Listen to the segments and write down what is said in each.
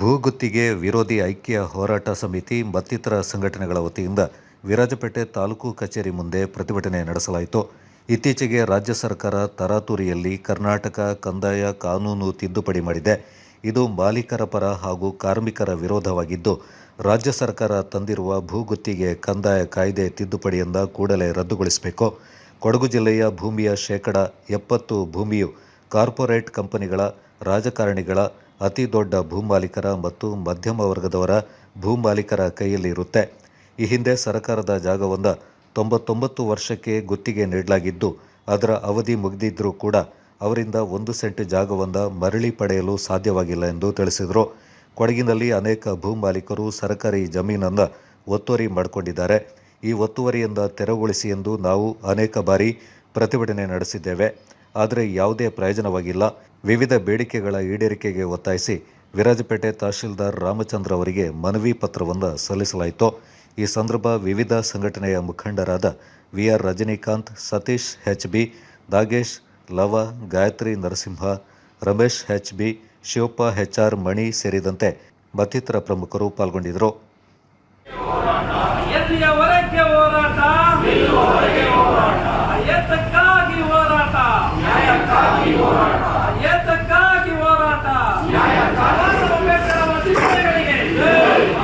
ಭೂಗುತ್ತಿಗೆ ವಿರೋಧಿ ಐಕ್ಯ ಹೋರಾಟ ಸಮಿತಿ ಮತ್ತಿತರ ಸಂಘಟನೆಗಳ ವತಿಯಿಂದ ವಿರಾಜಪೇಟೆ ತಾಲೂಕು ಕಚೇರಿ ಮುಂದೆ ಪ್ರತಿಭಟನೆ ನಡೆಸಲಾಯಿತು. ಇತ್ತೀಚೆಗೆ ರಾಜ್ಯ ಸರ್ಕಾರ ತರಾತುರಿಯಲ್ಲಿ ಕರ್ನಾಟಕ ಕಂದಾಯ ಕಾನೂನು ತಿದ್ದುಪಡಿ ಮಾಡಿದೆ. ಇದು ಮಾಲೀಕರ ಪರ ಹಾಗೂ ಕಾರ್ಮಿಕರ ವಿರೋಧವಾಗಿದ್ದು, ರಾಜ್ಯ ಸರ್ಕಾರ ತಂದಿರುವ ಭೂಗುತ್ತಿಗೆ ಕಂದಾಯ ಕಾಯ್ದೆ ತಿದ್ದುಪಡಿಯಿಂದ ಕೂಡಲೇ ರದ್ದುಗೊಳಿಸಬೇಕು. ಕೊಡಗು ಜಿಲ್ಲೆಯ ಭೂಮಿಯ ಶೇಕಡ ಎಪ್ಪತ್ತು ಭೂಮಿಯು ಕಾರ್ಪೊರೇಟ್ ಕಂಪನಿಗಳ ರಾಜಕಾರಣಿಗಳ ಅತಿ ದೊಡ್ಡ ಭೂಮಾಲೀಕರ ಮತ್ತು ಮಧ್ಯಮ ವರ್ಗದವರ ಭೂಮಾಲೀಕರ ಕೈಯಲ್ಲಿ ಇರುತ್ತೆ. ಈ ಹಿಂದೆ ಸರ್ಕಾರದ ಜಾಗವೊಂದ ತೊಂಬತ್ತೊಂಬತ್ತು ವರ್ಷಕ್ಕೆ ಗುತ್ತಿಗೆ ನೀಡಲಾಗಿದ್ದು, ಅದರ ಅವಧಿ ಮುಗಿದಿದ್ದರೂ ಕೂಡ ಅವರಿಂದ ಒಂದು ಸೆಂಟ್ ಜಾಗವೊಂದ ಮರಳಿ ಪಡೆಯಲು ಸಾಧ್ಯವಾಗಿಲ್ಲ ಎಂದು ತಿಳಿಸಿದರು. ಕೊಡಗಿನಲ್ಲಿ ಅನೇಕ ಭೂಮಾಲೀಕರು ಸರ್ಕಾರಿ ಜಮೀನನ್ನು ಒತ್ತುವರಿ ಮಾಡಿಕೊಂಡಿದ್ದಾರೆ. ಈ ಒತ್ತುವರಿಯಿಂದ ತೆರವುಗೊಳಿಸಿ ಎಂದು ನಾವು ಅನೇಕ ಬಾರಿ ಪ್ರತಿಭಟನೆ ನಡೆಸಿದ್ದೇವೆ. ಆದರೆ ಯಾವುದೇ ಪ್ರಯೋಜನವಾಗಿಲ್ಲ. ವಿವಿಧ ಬೇಡಿಕೆಗಳ ಈಡೇರಿಕೆಗೆ ಒತ್ತಾಯಿಸಿ ವಿರಾಜಪೇಟೆ ತಹಶೀಲ್ದಾರ್ ರಾಮಚಂದ್ರ ಅವರಿಗೆ ಮನವಿ ಪತ್ರವನ್ನು ಸಲ್ಲಿಸಲಾಯಿತು. ಈ ಸಂದರ್ಭ ವಿವಿಧ ಸಂಘಟನೆಯ ಮುಖಂಡರಾದ V R Rajinikanth, Satish H B, Nagesh Lava, Gayatri Narasimha, Ramesh H B, Shivappa H R Mani ಸೇರಿದಂತೆ ಮತ್ತಿತರ ಪ್ರಮುಖರು ಪಾಲ್ಗೊಂಡಿದ್ದರು ಎಲ್ಲಿಯವರೆಗೆ ಹೋರಾಟ ಏತಕ್ಕಾಗಿ ಹೋರಾಟ ಏತಕ್ಕಾಗಿ ಹೋರಾಟ ಬಾಬಾ ಅಂಬೇಡ್ಕರ್ ಅವರ ಚಿಂತನೆಗಳಿಗೆ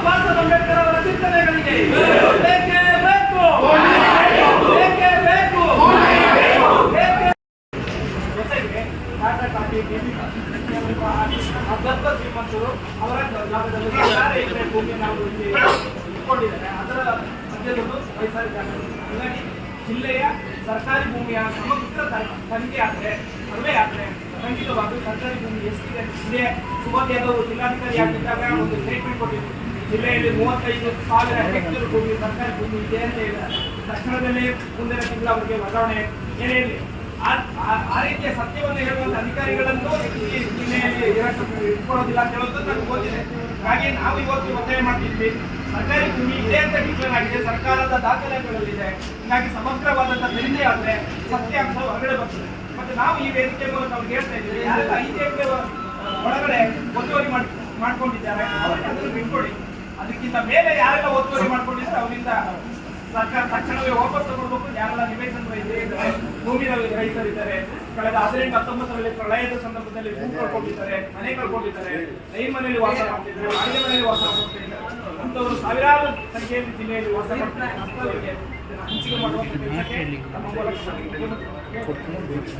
ಬಾಬಾ ಅಂಬೇಡ್ಕರ್ ಅವರ ಚಿಂತನೆಗಳಿಗೆ ಬೇಕೇ ಬೇಕು. ಶ್ರೀಮಂತರು ಅವರ ಲಾಭದಲ್ಲಿ ಯಾರೇ ಭೂಮಿ ನಾವು ಅದರ ಮಧ್ಯದಲ್ಲೂ ಜಾಗ. ಹೀಗಾಗಿ ಜಿಲ್ಲೆಯ ಸರ್ಕಾರಿ ಭೂಮಿಯ ಸಮಗ್ರ ತನಿಖೆ ಆದರೆ, ಸರ್ವೆ ಆದರೆ ಖಂಡಿತವಾಗಿ ಸರ್ಕಾರಿ ಭೂಮಿ ಎಷ್ಟಿದೆ ಸುಮತಿ ಯಾದವ್ ಜಿಲ್ಲಾಧಿಕಾರಿ ಆಗಿದ್ದಾಗ ಒಂದು ಸ್ಟೇಟ್ಮೆಂಟ್ ಕೊಟ್ಟಿದ್ರು. ಜಿಲ್ಲೆಯಲ್ಲಿ ಮೂವತ್ತೈದು ಸಾವಿರ ಹೆಕ್ಟೇರ್ ಭೂಮಿ, ಸರ್ಕಾರಿ ಭೂಮಿ ಇದೆ ಅಂತ ಹೇಳಿದ ತಕ್ಷಣದಲ್ಲಿ ಮುಂದಿನ ತಿಂಗಳು ಅವರಿಗೆ ವರ್ಗಾವಣೆ ಏನೇ ಇರಲಿ. ಆ- ರೀತಿಯ ಸತ್ಯವನ್ನು ಹೇಳುವಂತ ಅಧಿಕಾರಿಗಳನ್ನು ಈ ಜಿಲ್ಲೆಯಲ್ಲಿ ಇಟ್ಕೊಳ್ಳೋದಿಲ್ಲ ಅಂತ ಹೇಳೋದು ನನಗೆ ಗೊತ್ತಿದೆ ಹಾಗೆ ನಾವು ಇವತ್ತು ಒತ್ತಾಯ ಮಾಡ್ತಿದ್ವಿ. ಸರ್ಕಾರಿ ಭೂಮಿ ಇದೆ ಅಂತ ಡಿಕ್ಲೇರ್ ಆಗಿದೆ. ಸರ್ಕಾರದ ದಾಖಲೆಗಳಲ್ಲಿದೆ. ಹೀಗಾಗಿ ಸಮಗ್ರವಾದಂತ ತನಿಖೆ ಆದ್ರೆ ಅಂತ ಹೊರಗಡೆ ಬರ್ತದೆ. ಮತ್ತೆ ನಾವು ಈ ವೇದಿಕೆ ಮೂಲಕ ಅವ್ರಿಗೆ ಹೇಳ್ತಾ ಇದ್ದೀವಿ. ಯಾರೆಲ್ಲ ಐದು ಒಳಗಡೆ ಒತ್ತುವರಿ ಮಾಡಿ ಮಾಡ್ಕೊಂಡಿದ್ದಾರೆ, ಅವರಿಗೆ ಅದನ್ನು ಬಿಟ್ಕೊಡಿ. ಅದಕ್ಕಿಂತ ಮೇಲೆ ಯಾರೆಲ್ಲ ಒತ್ತುವರಿ ಮಾಡ್ಕೊಂಡಿದ್ರೆ ಅವರಿಂದ ಸರ್ಕಾರ ತಕ್ಷಣವೇ ವಾಪಸ್ ತಗೊಳ್ಬೇಕು. ಯಾರೆಲ್ಲ ನಿವೇಶನ ಇದ್ದಾರೆ ಭೂಮಿ ರೈತರಿದ್ದಾರೆ ಕಳೆದ ಹದಿನೆಂಟು ಹತ್ತೊಂಬತ್ತರಲ್ಲಿ ಪ್ರಳಯದ ಸಂದರ್ಭದಲ್ಲಿ ಭೂಮಿ ಕಳ್ಕೊಂಡಿದ್ದಾರೆ ಮನೆ ಕಳ್ಕೊಂಡಿದ್ದಾರೆ ಲೈನ್ ಮನೆಯಲ್ಲಿ ವಾಸ ಮಾಡ್ತಿದ್ದಾರೆ ಅಡುಗೆ ಮನೆಯಲ್ಲಿ ವಾಸ ಮಾಡ್ತಿದ್ದಾರೆ. ಅಂತವರು ಸಾವಿರಾರು ಸಂಖ್ಯೆಯಲ್ಲಿ ಜಿಲ್ಲೆಯಲ್ಲಿ ವಾಸ ಮಾಡ್ತಾರೆ ಅಂತವರಿಗೆ ಹಂಚಿಕೆ ಮಾಡುವಂತ ಕೆಲಸಕ್ಕೆ ನಮ್ಮ ಮೂಲಕ ಮುಖ್ಯಮಂತ್ರಿ